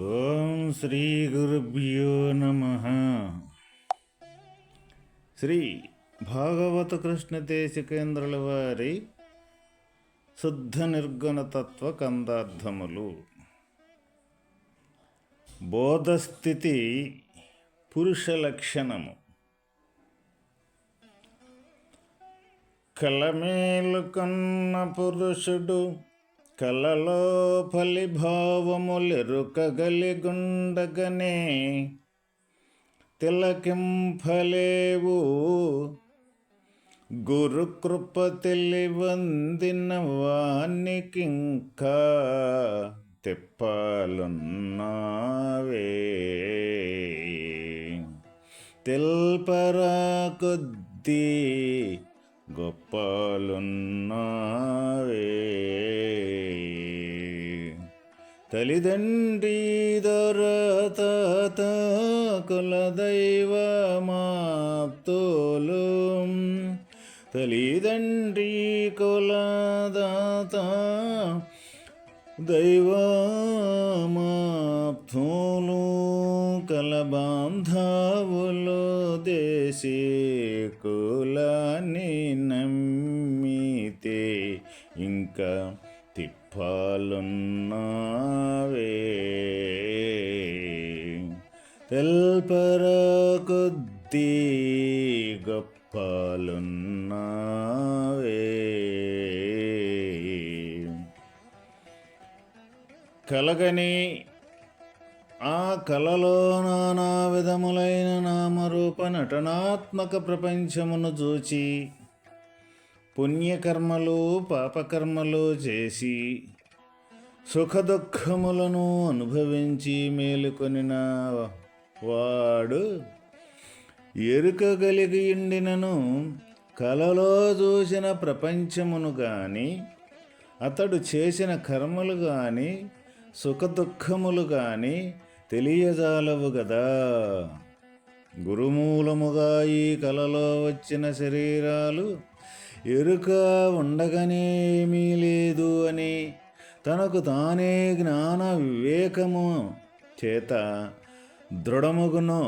ఓం శ్రీ గురుభ్యో నమ. శ్రీ భాగవత కృష్ణ దేశికేంద్రుల వారి శుద్ధ నిర్గుణ తత్వ కందార్థములు. బోధస్థితి పురుష లక్షణము. కలమేలు కన్న పురుషుడు కలలో ఫలిభావములెరుకగలిగుండగనే. తిలకింఫలేవు గురుకృప తెలివందిన వానికింకా తిప్పాలున్నావే. తెల్పరా కొద్దీ గొప్పలున్నావే. తల్లిదండ్రి దొరతాత కులదైవమాప్తోలు తల్లిదండ్రి కులదాత దైవమాప్తోలు. కలబాంధవులు దేశీ కులాన్ని నమ్మితే ఇంకా తిప్పాలున్నావే తెల్పర కొద్దీ గొప్పలున్నావే. కలగని ఆ కలలో నానా విధములైన నామరూప నటనాత్మక ప్రపంచమును చూచి పుణ్యకర్మలు పాపకర్మలు చేసి సుఖదుఖములను అనుభవించి మేలుకొనిన వాడు ఎరుకగలిగి ఎండినను కలలో చూసిన ప్రపంచమును గాని అతడు చేసిన కర్మలు గాని సుఖదుఖములు గాని తెలియజాలవు కదా గురుమూలముగా ఈ కలలో వచ్చిన శరీరాలు ఎరుక ఉండగనేమీ లేదు అని తనకు తానే జ్ఞాన వివేకము చేత దృఢముగును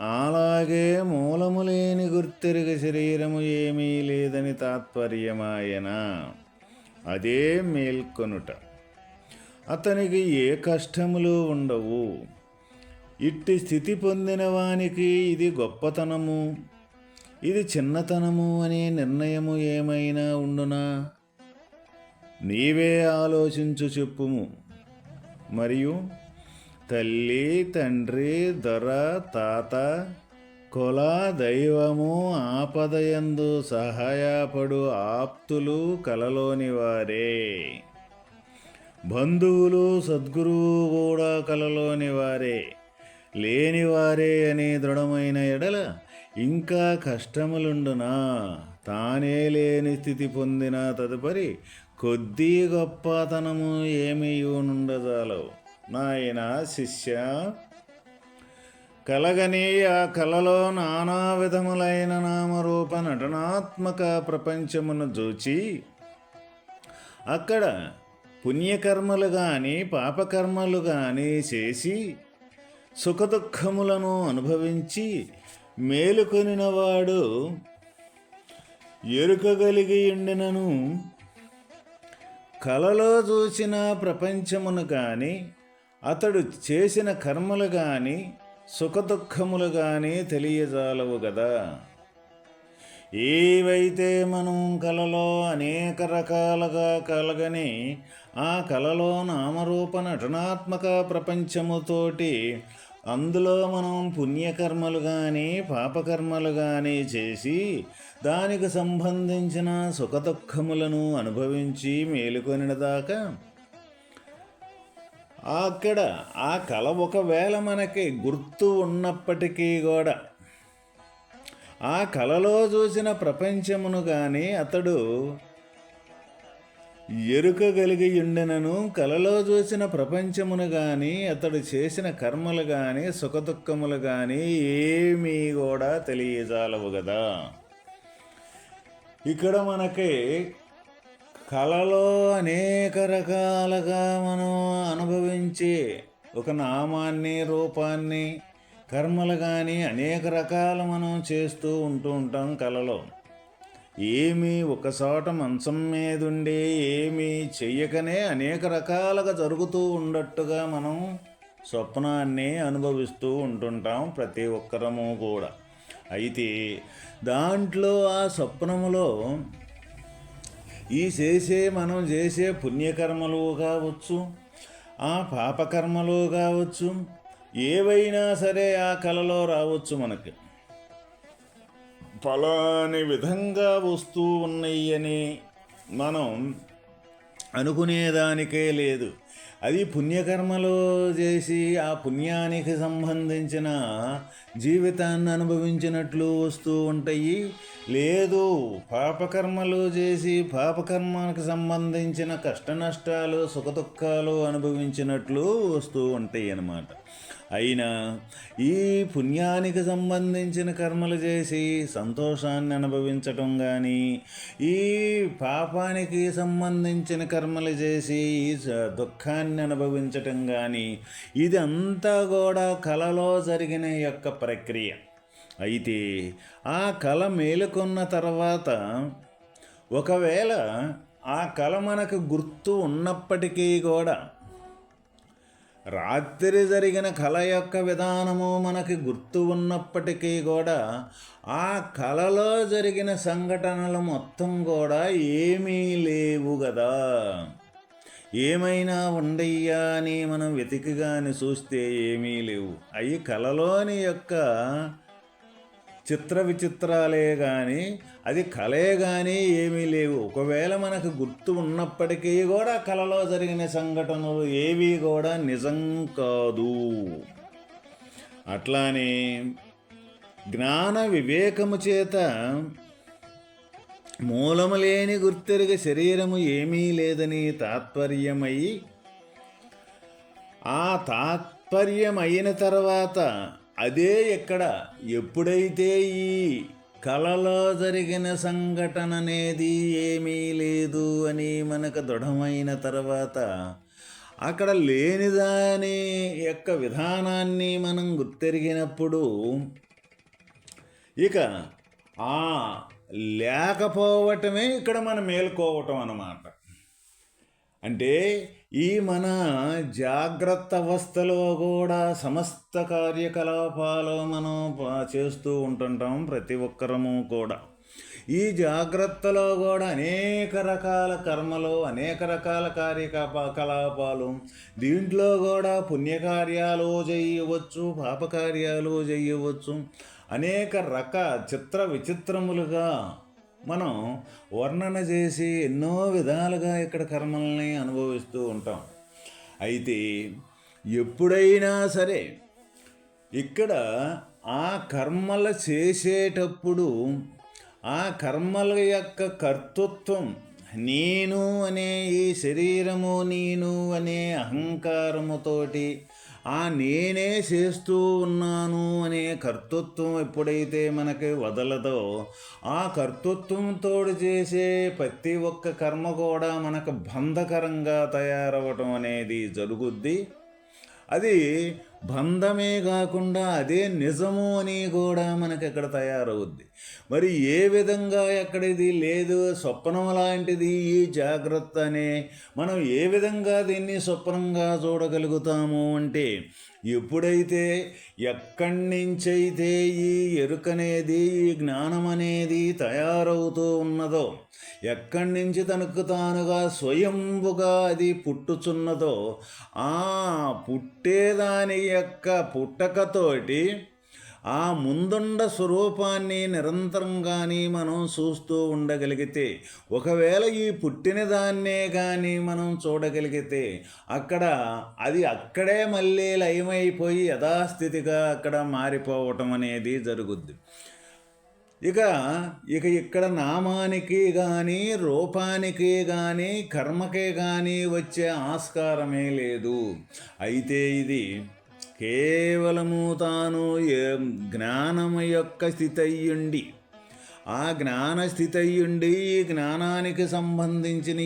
అలాగే మూలము లేని గుర్తెరుగ శరీరము ఏమీ లేదని తాత్పర్యమాయన. అదే మేల్కొనుట. అతనికి ఏ కష్టములు ఉండవు. ఇట్టి స్థితి పొందిన వానికి ఇది గొప్పతనము. ఇది చిన్నతనము అనే నిర్ణయము ఏమైనా ఉండునా? నీవే ఆలోచించు చెప్పుము. మరియు తల్లి తండ్రి దొర తాత కుల దైవము ఆపదయందు సహాయపడు ఆప్తులు కలలోని వారే. బంధువులు సద్గురువు కూడా కలలోని వారే. లేనివారే అని దృఢమైన ఎడల ఇంకా కష్టములుండునా? తానే లేని స్థితి పొందిన తదుపరి కొద్దీ గొప్పతనము ఏమీ నుండజాలవు నాయన శిష్య కలగని ఆ కలలో నానా విధములైన నామరూప నటనాత్మక ప్రపంచమును చూచి అక్కడ పుణ్యకర్మలు కానీ పాపకర్మలు కానీ చేసి సుఖదుఖములను అనుభవించి మేలుకొనినవాడు ఎరుకగలిగి ఉండినను కలలో చూసిన ప్రపంచమును కానీ అతడు చేసిన కర్మలు కానీ సుఖదుఖములు కానీ తెలియజాలవు కదా ఏవైతే మనం కలలో అనేక రకాలుగా కలగని ఆ కలలో నామరూప నటనాత్మక ప్రపంచముతోటి అందులో మనం పుణ్యకర్మలు కానీ పాపకర్మలు కానీ చేసి దానికి సంబంధించిన సుఖదుఖములను అనుభవించి మేలుకొనిన దాకా అక్కడ ఆ కళ ఒకవేళ మనకి గుర్తు ఉన్నప్పటికీ కూడా ఆ కళలో చూసిన ప్రపంచమును కానీ అతడు ఎరుకగలిగి ఉండెనను కలలో చూసిన ప్రపంచమును కానీ అతడు చేసిన కర్మలు కానీ సుఖదుఖములు కానీ ఏమీ కూడా తెలియజాలవు కదా ఇక్కడ మనకి కళలో అనేక రకాలుగా మనం అనుభవించి ఒక నామాన్ని రూపాన్ని కర్మలు కానీ అనేక రకాలు మనం చేస్తూ ఉంటూ ఉంటాం కలలో. ఏమీ ఒక చోట మంచం మీదుండి ఏమీ చెయ్యకనే అనేక రకాలుగా జరుగుతూ ఉండట్టుగా మనం స్వప్నాన్ని అనుభవిస్తూ ఉంటుంటాం ప్రతి ఒక్కరము కూడా. అయితే దాంట్లో ఆ స్వప్నములో ఈ చేసే మనం చేసే పుణ్యకర్మలు కావచ్చు ఆ పాపకర్మలు కావచ్చు ఏవైనా సరే ఆ కలలో రావచ్చు మనకి. ఫలాని విధంగా వస్తూ ఉన్నాయని మనం అనుకునేదానికే లేదు. అది పుణ్యకర్మలు చేసి ఆ పుణ్యానికి సంబంధించిన జీవితాన్ని అనుభవించినట్లు వస్తూ ఉంటాయి లేదు పాపకర్మలు చేసి పాపకర్మకు సంబంధించిన కష్ట నష్టాలు సుఖదుఖాలు అనుభవించినట్లు వస్తూ ఉంటాయి అన్నమాట అయినా ఈ పుణ్యానికి సంబంధించిన కర్మలు చేసి సంతోషాన్ని అనుభవించటం కానీ ఈ పాపానికి సంబంధించిన కర్మలు చేసి ఈ దుఃఖాన్ని అనుభవించటం కానీ ఇది అంతా కూడా కలలో జరిగిన యొక్క ప్రక్రియ. అయితే ఆ కళ మేలుకొన్న తర్వాత ఒకవేళ ఆ కళ మనకు గుర్తు ఉన్నప్పటికీ కూడా రాత్రి జరిగిన కళ యొక్క విధానము మనకి గుర్తు ఉన్నప్పటికీ కూడా ఆ కళలో జరిగిన సంఘటనలు మొత్తం కూడా ఏమీ లేవు కదా ఏమైనా ఉండయ్యా అని మనం వెతికిగాని చూస్తే ఏమీ లేవు. అవి కళలోని యొక్క చిత్ర విచిత్రాలే కానీ అది కలే కానీ ఏమీ లేవు. ఒకవేళ మనకు గుర్తు ఉన్నప్పటికీ కూడా కలలో జరిగిన సంఘటనలు ఏవి కూడా నిజం కాదు. అట్లానే జ్ఞాన వివేకము చేత మూలము లేని గుర్తెరిగ శరీరము ఏమీ లేదని తాత్పర్యమై ఆ తాత్పర్యమైన తర్వాత అదే ఇక్కడ ఎప్పుడైతే ఈ కళలో జరిగిన సంఘటన అనేది ఏమీ లేదు అని మనకు దృఢమైన తర్వాత అక్కడ లేనిదాని యొక్క విధానాన్ని మనం గుర్తెరిగినప్పుడు ఇక ఆ లేకపోవటమే ఇక్కడ మనం మేల్కోవటం అన్నమాట. అంటే ఈ మన జాగ్రత్త అవస్థలో కూడా సమస్త కార్యకలాపాలు మనం చేస్తూ ఉంటుంటాం ప్రతి ఒక్కరము కూడా. ఈ జాగ్రత్తలో కూడా అనేక రకాల కర్మలు అనేక రకాల కార్యకలాపాలు కలాపాలు దీంట్లో కూడా పుణ్యకార్యాలు చేయవచ్చు పాపకార్యాలు చేయవచ్చు అనేక రక చిత్ర విచిత్రములుగా మనం వర్ణన చేసి ఎన్నో విధాలుగా ఇక్కడ కర్మల్ని అనుభవిస్తూ ఉంటాం. అయితే ఎప్పుడైనా సరే ఇక్కడ ఆ కర్మలు చేసేటప్పుడు ఆ కర్మల యొక్క కర్తృత్వం నేను అనే ఈ శరీరము నేను అనే అహంకారముతోటి ఆ నేనే చేస్తూ ఉన్నాను అనే కర్తృత్వం ఎప్పుడైతే మనకి వదలదో ఆ కర్తృత్వంతో చేసే ప్రతి ఒక్క కర్మ కూడా మనకు బంధకరంగా తయారవటం అనేది జరుగుద్ది. అది బంధమే కాకుండా అదే నిజము అని కూడా మనకి ఇక్కడ తయారవుద్ది? మరి ఏ విధంగా ఎక్కడిది లేదు? స్వప్నం లాంటిది ఈ జాగ్రత్త అనే మనం ఏ విధంగా దీన్ని స్వప్నంగా చూడగలుగుతాము అంటే ఎప్పుడైతే ఎక్కడి నుంచైతే ఈ ఎరుకనేది ఈ జ్ఞానం అనేది తయారవుతూ ఉన్నదో ఎక్కడి నుంచి తనకు తానుగా స్వయంభుగా అది పుట్టుచున్నదో ఆ పుట్టేదాని యొక్క పుట్టకతోటి ఆ ముందుండ స్వరూపాన్ని నిరంతరం కానీ మనం చూస్తూ ఉండగలిగితే ఒకవేళ ఈ పుట్టిన దాన్నే కానీ మనం చూడగలిగితే అక్కడ అది అక్కడే మళ్ళీ లయమైపోయి యథాస్థితిగా అక్కడ మారిపోవటం అనేది జరుగుద్ది. ఇక ఇక ఇక్కడ నామానికి కానీ రూపానికి కానీ కర్మకే కానీ వచ్చే ఆస్కారమే లేదు. అయితే ఇది కేవలము తాను ఏ- జ్ఞానము యొక్క స్థితి అయ్యుండి ఆ జ్ఞాన స్థితి అయ్యుండి ఈ జ్ఞానానికి సంబంధించిన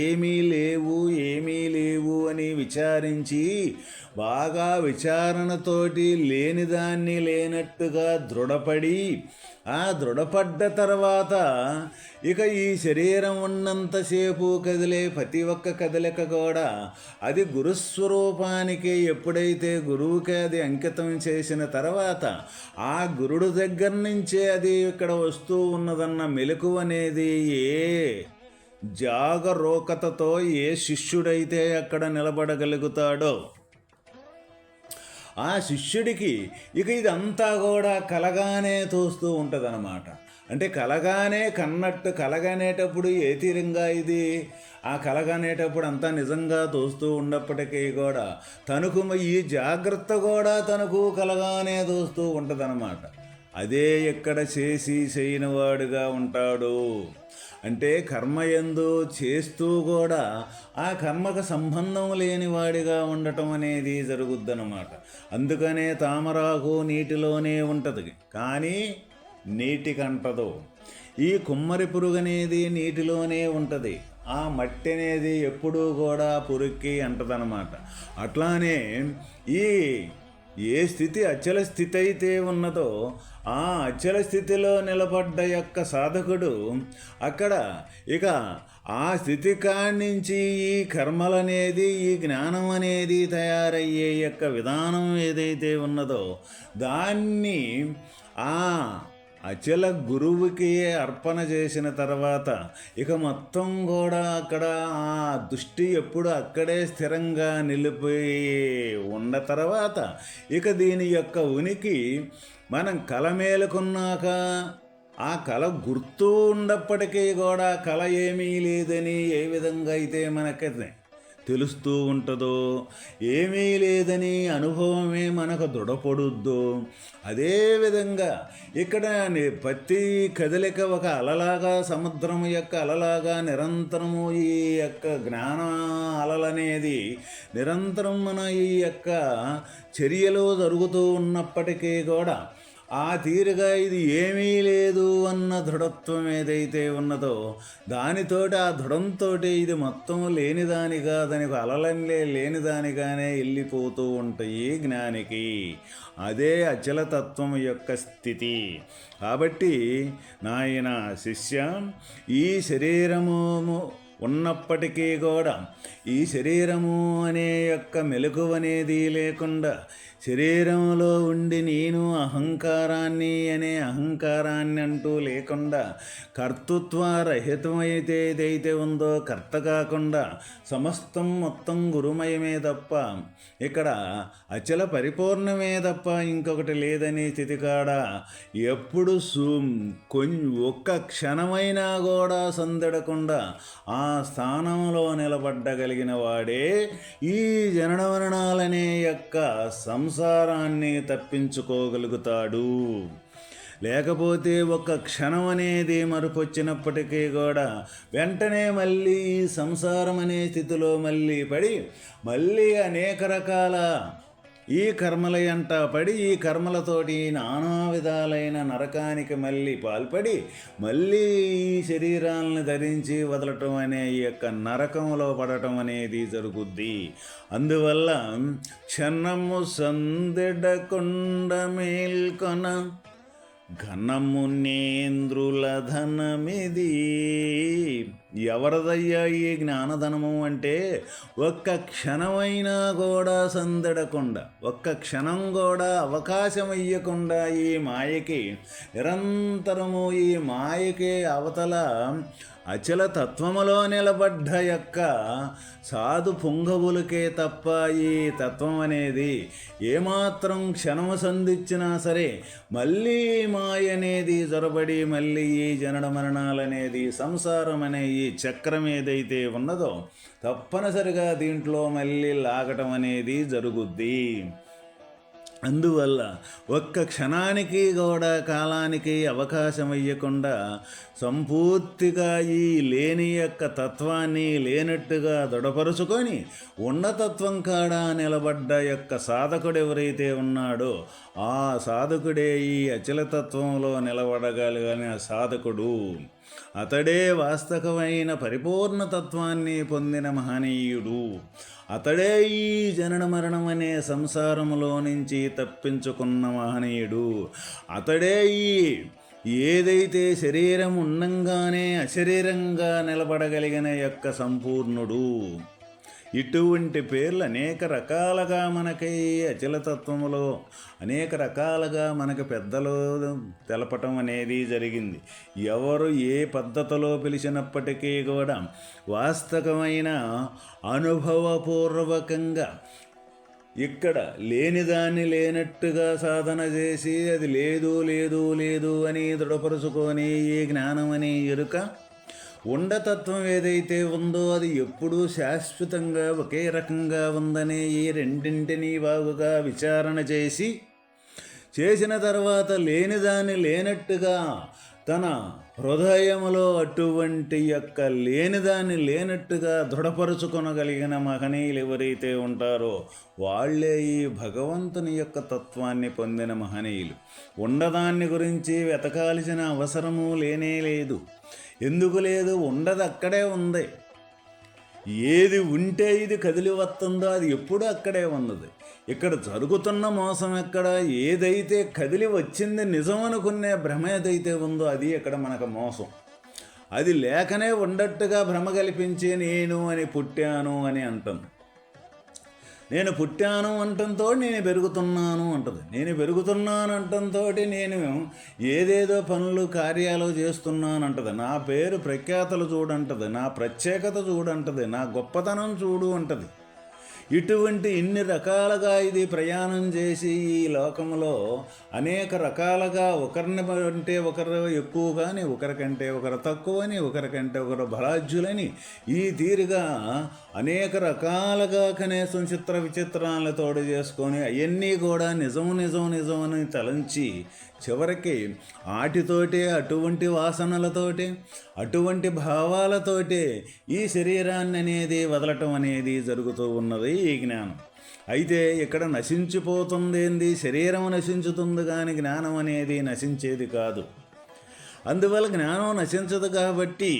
ఏమీ లేవు ఏమీ లేవు అని విచారించి బాగా విచారణతోటి లేనిదాన్ని లేనట్టుగా దృఢపడి ఆ దృఢపడ్డ తర్వాత ఇక ఈ శరీరం ఉన్నంతసేపు కదిలే ప్రతి ఒక్క కదలిక కూడా అది గురుస్వరూపానికి ఎప్పుడైతే గురువుకి అది అంకితం చేసిన తర్వాత ఆ గురుడు దగ్గర నుంచే అది ఇక్కడ వస్తూ ఉన్నదన్న మెలకు అనేది ఏ జాగరూకతతో ఏ శిష్యుడైతే అక్కడ నిలబడగలుగుతాడో ఆ శిష్యుడికి ఇక ఇదంతా కూడా కలగానే తోస్తూ ఉంటుందన్నమాట. అంటే కలగానే కన్నట్టు కలగనేటప్పుడు ఏ తీరంగా ఇది? ఆ కలగనేటప్పుడు అంతా నిజంగా తోస్తూ ఉన్నప్పటికీ కూడా తనకు ఈ జాగ్రత్త కూడా తనకు కలగానే తోస్తూ ఉంటుందన్నమాట. అదే ఎక్కడ చేసి చేయనివాడుగా ఉంటాడు. అంటే కర్మయందు చేస్తూ కూడా ఆ కర్మకు సంబంధం లేనివాడిగా ఉండటం అనేది జరుగుద్దన్నమాట. అందుకనే తామరాకు నీటిలోనే ఉంటుంది. కానీ నీటికంటదు ఈ కుమ్మరి పురుగు అనేది నీటిలోనే ఉంటుంది. ఆ మట్టి అనేది ఎప్పుడూ కూడా పురుక్కి అంటదనమాట అట్లానే ఈ ఏ స్థితి అచల స్థితి అయితే ఉన్నదో ఆ అచల స్థితిలో నిలబడ్డ యొక్క సాధకుడు అక్కడ ఇక ఆ స్థితి కానించి ఈ కర్మలనేది ఈ జ్ఞానం అనేది తయారయ్యే యొక్క విధానం ఏదైతే ఉన్నదో దాన్ని ఆ అచల గురువుకి అర్పణ చేసిన తర్వాత ఇక మొత్తం కూడా అక్కడ ఆ దృష్టి ఎప్పుడు అక్కడే స్థిరంగా నిలిపోయి ఉన్న తర్వాత ఇక దీని యొక్క ఉనికి మనం కల మేలుకున్నాక ఆ కళ గుర్తు ఉన్నప్పటికీ కూడా కళ ఏమీ లేదని ఏ విధంగా అయితే మనకి తెలుస్తూ ఉంటుందో ఏమీ లేదని అనుభవమే మనకు దృఢపడుద్దో అదేవిధంగా ఇక్కడ ప్రతి కదలిక ఒక అలలాగా సముద్రం యొక్క అలలాగా నిరంతరము ఈ యొక్క జ్ఞాన అలలనేది నిరంతరం మన ఈ యొక్క చర్యలో జరుగుతూ ఉన్నప్పటికీ కూడా ఆ తీరుగా ఇది ఏమీ లేదు అన్న దృఢత్వం ఏదైతే ఉన్నదో దానితోటి ఆ దృఢంతో ఇది మొత్తం లేనిదానిగా దానికి అలలంలే లేనిదానిగానే వెళ్ళిపోతూ ఉంటాయి జ్ఞానికి. అదే అచలతత్వం యొక్క స్థితి. కాబట్టి నాయన శిష్య ఈ శరీరము ఉన్నప్పటికీ కూడా ఈ శరీరము అనే యొక్క మెలకువనేది లేకుండా శరీరంలో ఉండి నేను అహంకారాన్ని అనే అహంకారాన్ని అంటూ లేకుండా కర్తృత్వ రహితమైతే ఏదైతే ఉందో కర్త కాకుండా సమస్తం మొత్తం గురుమయమే తప్ప ఇక్కడ అచల పరిపూర్ణమే తప్ప ఇంకొకటి లేదనే స్థితి కాడ ఎప్పుడు సు కొంచెం ఒక్క క్షణమైనా కూడా సందడకుండా ఆ స్థానంలో నిలబడ్డగలిగిన వాడే ఈ జనన మరణాలనే యొక్క సంసారాన్ని తప్పించుకోగలుగుతాడు. లేకపోతే ఒక క్షణం అనేది మరుపొచ్చినప్పటికీ కూడా వెంటనే మళ్ళీ సంసారం అనే స్థితిలో మళ్ళీ పడి మళ్ళీ అనేక రకాల ఈ కర్మల ఎంట పడి ఈ కర్మలతోటి నానా విధాలైన నరకానికి మళ్ళీ పాల్పడి మళ్ళీ ఈ శరీరాలను ధరించి వదలటం అనే ఈ యొక్క నరకంలో పడటం అనేది జరుగుద్ది. అందువల్ల క్షణము సందెడకొండ మేల్కొన ఘనమునేంద్రుల ధనమిది ఎవరిదయ్యా ఈ జ్ఞానధనము అంటే ఒక్క క్షణమైనా కూడా సందడకుండా ఒక్క క్షణం కూడా అవకాశం ఇయ్యకుండా ఈ మాయకి నిరంతరము ఈ మాయకే అవతల అచల తత్వములో నిలబడ్డ యొక్క సాధు పుంగవులకే తప్ప ఈ తత్వం అనేది ఏమాత్రం క్షణము సంధించినా సరే మళ్ళీ మాయ అనేది జొరబడి మళ్ళీ ఈ జనన మరణాలనేది సంసారం అనే ఈ చక్రం ఏదైతే ఉన్నదో తప్పనిసరిగా దీంట్లో మళ్ళీ లాగటం అనేది జరుగుద్ది. అందువల్ల ఒక్క క్షణానికి కూడా కాలానికి అవకాశం ఇవ్వకుండా సంపూర్తిగా ఈ లేని యొక్క తత్వాన్ని లేనట్టుగా దృఢపరుచుకొని ఉన్నతత్వం కాడ నిలబడ్డ యొక్క సాధకుడు ఎవరైతే ఉన్నాడో ఆ సాధకుడే ఈ అచలతత్వంలో నిలబడగలిగిన సాధకుడు. అతడే వాస్తవమైన పరిపూర్ణ తత్వాన్ని పొందిన మహనీయుడు. అతడే ఈ జనన మరణం అనే సంసారములో నుంచి తప్పించుకున్న మహనీయుడు. అతడే ఈ ఏదైతే శరీరం ఉండంగానే అశరీరంగా నిలబడగలిగిన యొక్క సంపూర్ణుడు. ఇటువంటి పేర్లు అనేక రకాలుగా మనకి అచలతత్వంలో అనేక రకాలుగా మనకు పెద్దలు తెలపటం అనేది జరిగింది. ఎవరు ఏ పద్ధతిలో పిలిచినప్పటికీ కూడా వాస్తవమైన అనుభవపూర్వకంగా ఇక్కడ లేనిదాన్ని లేనట్టుగా సాధన చేసి అది లేదు లేదు లేదు అని దృఢపరుచుకొని ఈ జ్ఞానం అని ఎరుక ఉండతత్వం ఏదైతే ఉందో అది ఎప్పుడూ శాశ్వతంగా ఒకే రకంగా ఉందని ఈ రెండింటినీ బాగుగా విచారణ చేసి చేసిన తర్వాత లేనిదాన్ని లేనట్టుగా తన హృదయములో అటువంటి యొక్క లేనిదాన్ని లేనట్టుగా దృఢపరుచుకొనగలిగిన మహనీయులు ఎవరైతే ఉంటారో వాళ్ళే ఈ భగవంతుని యొక్క తత్వాన్ని పొందిన మహనీయులు. ఉండదాన్ని గురించి వెతకాల్సిన అవసరము లేనే లేదు. ఎందుకు లేదు? ఉండదు అక్కడే ఉంది. ఏది ఉంటే ఇది కదిలి వస్తుందో అది ఎప్పుడూ అక్కడే ఉన్నది. ఇక్కడ జరుగుతున్న మోసం ఎక్కడ? ఏదైతే కదిలి వచ్చింది నిజం అనుకునే భ్రమ ఏదైతే ఉందో అది ఇక్కడ మనకు మోసం. అది లేకనే ఉండట్టుగా భ్రమ కల్పించి నేను అని పుట్టాను అని అంటుంది. నేను పుట్టాను అంటంతో నేను పెరుగుతున్నాను అంటది. నేను పెరుగుతున్నాను అంటంతో నేను ఏదేదో పనులు కార్యాలు చేస్తున్నాను అంటది. నా పేరు ప్రఖ్యాతలు చూడంటది. నా ప్రత్యేకత చూడంటది. నా గొప్పతనం చూడు అంటది. ఇటువంటి ఇన్ని రకాలుగా ఇది ప్రయాణం చేసి ఈ లోకంలో అనేక రకాలుగా ఒకరిని అంటే ఒకరు ఎక్కువ కానీ ఒకరికంటే ఒకరు తక్కువని ఒకరికంటే ఒకరు బలాజ్యులని ఈ తీరుగా అనేక రకాలుగా కనీసం చిత్ర విచిత్రాలను తోడు చేసుకొని అవన్నీ కూడా నిజం నిజం నిజం అని తలంచి చివరికి ఆటితోటే అటువంటి వాసనలతోటి అటువంటి భావాలతోటే ఈ శరీరాన్ని అనేది వదలటం అనేది జరుగుతూ ఉన్నది ఈ జ్ఞానం. అయితే ఇక్కడ నశించిపోతుంది ఏంది శరీరం నశించుతుంది కానీ జ్ఞానం అనేది నశించేది కాదు. అందువల్ల జ్ఞానం నశించదు కాబట్టి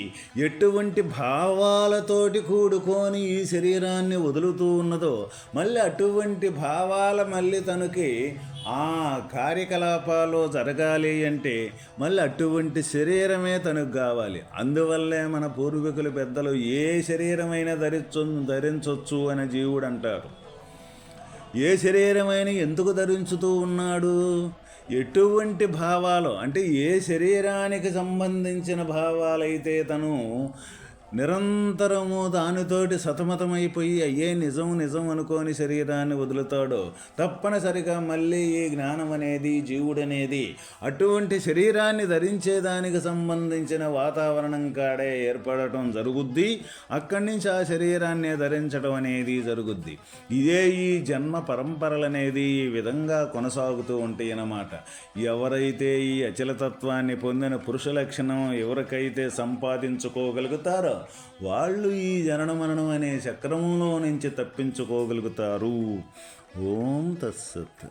ఎటువంటి భావాలతోటి కూడుకొని ఈ శరీరాన్ని వదులుతూ ఉన్నదో మళ్ళీ అటువంటి భావాల మళ్ళీ తనకి ఆ కార్యకలాపాలు జరగాలి అంటే మళ్ళీ అటువంటి శరీరమే తనకు కావాలి. అందువల్లే మన పూర్వీకులు పెద్దలు ఏ శరీరమైనా ధరించు ధరించవచ్చు అని జీవుడు అంటారు ఏ శరీరమైన ఎందుకు ధరించుతూ ఉన్నాడు? ఎటువంటి భావాలు? అంటే ఏ శరీరానికి సంబంధించిన భావాలైతే తను నిరంతరము దానితోటి సతమతమైపోయి అయ్యే నిజం నిజం అనుకోని శరీరాన్ని వదులుతాడో తప్పనిసరిగా మళ్ళీ ఈ జ్ఞానం అనేది జీవుడనేది అటువంటి శరీరాన్ని ధరించేదానికి సంబంధించిన వాతావరణం కాడే ఏర్పడటం జరుగుద్ది. అక్కడి నుంచి ఆ శరీరాన్ని ధరించడం అనేది జరుగుద్ది. ఇదే ఈ జన్మ పరంపరలు అనేది ఈ విధంగా కొనసాగుతూ ఉంటాయి అన్నమాట. ఎవరైతే ఈ అచలతత్వాన్ని పొందిన పురుష లక్షణం ఎవరికైతే సంపాదించుకోగలుగుతారో వాళ్ళు ఈ జనన మరణం అనే చక్రములో నుంచి తప్పించుకోగలుగుతారు. ఓం తత్సత్